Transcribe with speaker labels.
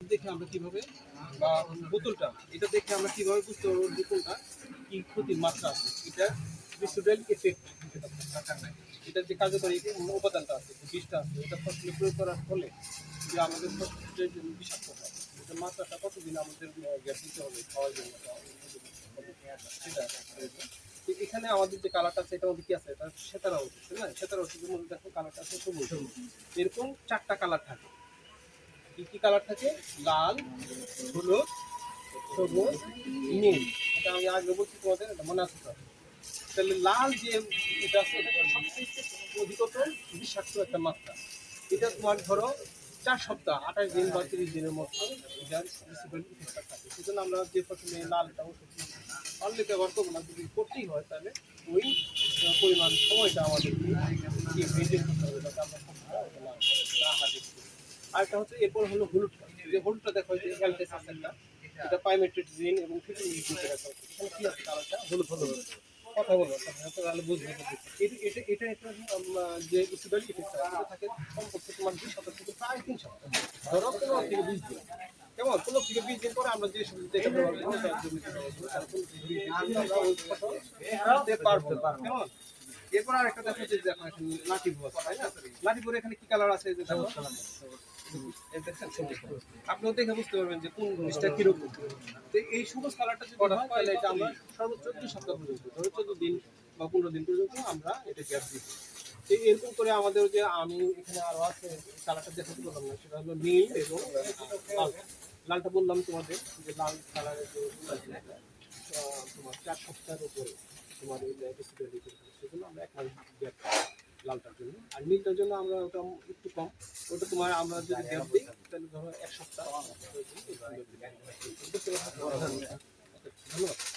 Speaker 1: দেখে আমরা কীভাবে, বা বোতলটা, এটা দেখে আমরা কীভাবে বুঝতে পারব বোতলটা কি ক্ষতির মাত্রা আছে। এটা রিসিডুয়াল এফেক্ট এটা যে কার্যকরী উপাদানটা আছে বিষটা আছে, এটা ফসলে প্রয়োগ করার ফলে যে আমাদের ফসলের বিষাক্ত হয়। এটা মাত্রাটা কতদিন আমাদের গ্যাস দিতে হবে, খাওয়ার জন্য সেটা এখানে আমাদের যে কালারটা আছে, এটা কি আছে, এটা সেতারা ওষুধ না? সেতারা ওষুধের মধ্যে দেখো কালারটা আছে সবুজ। এরকম চারটা কালার থাকে। কি কি কালার থাকে? লাল, হলুদ, সবুজ, নীল। এটা আমি আগে বলছি তোমাদের মনে আছে? তাহলে লাল যে এটা আছে, এটা সবচেয়ে অধিকতর বিষাক্ত একটা মাত্রা। এটা তোমার ধরো চার সপ্তাহ, আঠাশ দিন বা তিরিশ দিনের মতো এটার থাকে সেজন্য আমরা যে ফসলে লালটা ওষুধ অনলি ব্যবহার করব না, যদি করতেই হয় তাহলে ওই পরিমাণ সময়টা আমাদেরকে মেনটেন করতে হবে যাতে আমরা ফসলটা ওটা না না হারিয়ে ফেলি। আরেকটা হচ্ছে এরপর হলো হলুদটা যে হলুদটা দেখো যে অ্যালটেস আছে একটা এটা এবং হলুদ হলুদ কথা বলো তাহলে বুঝবে এটা এটা এটা একটা যে ইসিডাল ইফেক্ট থাকে কমপক্ষে তোমার থেকে প্রায় তিন সপ্তাহ ধরো পনেরো থেকে বিশ কেমন পনেরো থেকে আমরা যে কেমন এরপর আরেকটা দেখো যে দেখো এখানে লাঠি ভুয়া তাই না? লাঠি ভুয়া এখানে কি কালার আছে যে। আপনিও দেখে বুঝতে পারবেন যে কোন জিনিসটা কীরকম। তো এই সবুজ কালারটা যদি হয় তাহলে এটা আমরা সর্বোচ্চ দুই সপ্তাহ পর্যন্ত ধরো চোদ্দ দিন বা পনেরো দিন পর্যন্ত আমরা এটা গ্যাস দিই। তো এরকম করে আমাদের যে আমি এখানে আরও আছে কালারটা দেখাতে পারলাম না সেটা হলো নীল এবং লাল। লালটা বললাম তোমাদের যে লাল কালারের যে তোমার চার সপ্তাহের উপরে। তোমার এই ডিসপ্লে সেজন্য আমরা এক মাস গ্যাপ লালটার জন্য। আর নীলটার জন্য আমরা ওটা একটু কম। ওটা তোমার আমরা যদি গ্যাপ দিই, তাহলে ধরো এক সপ্তাহ। ধন্যবাদ।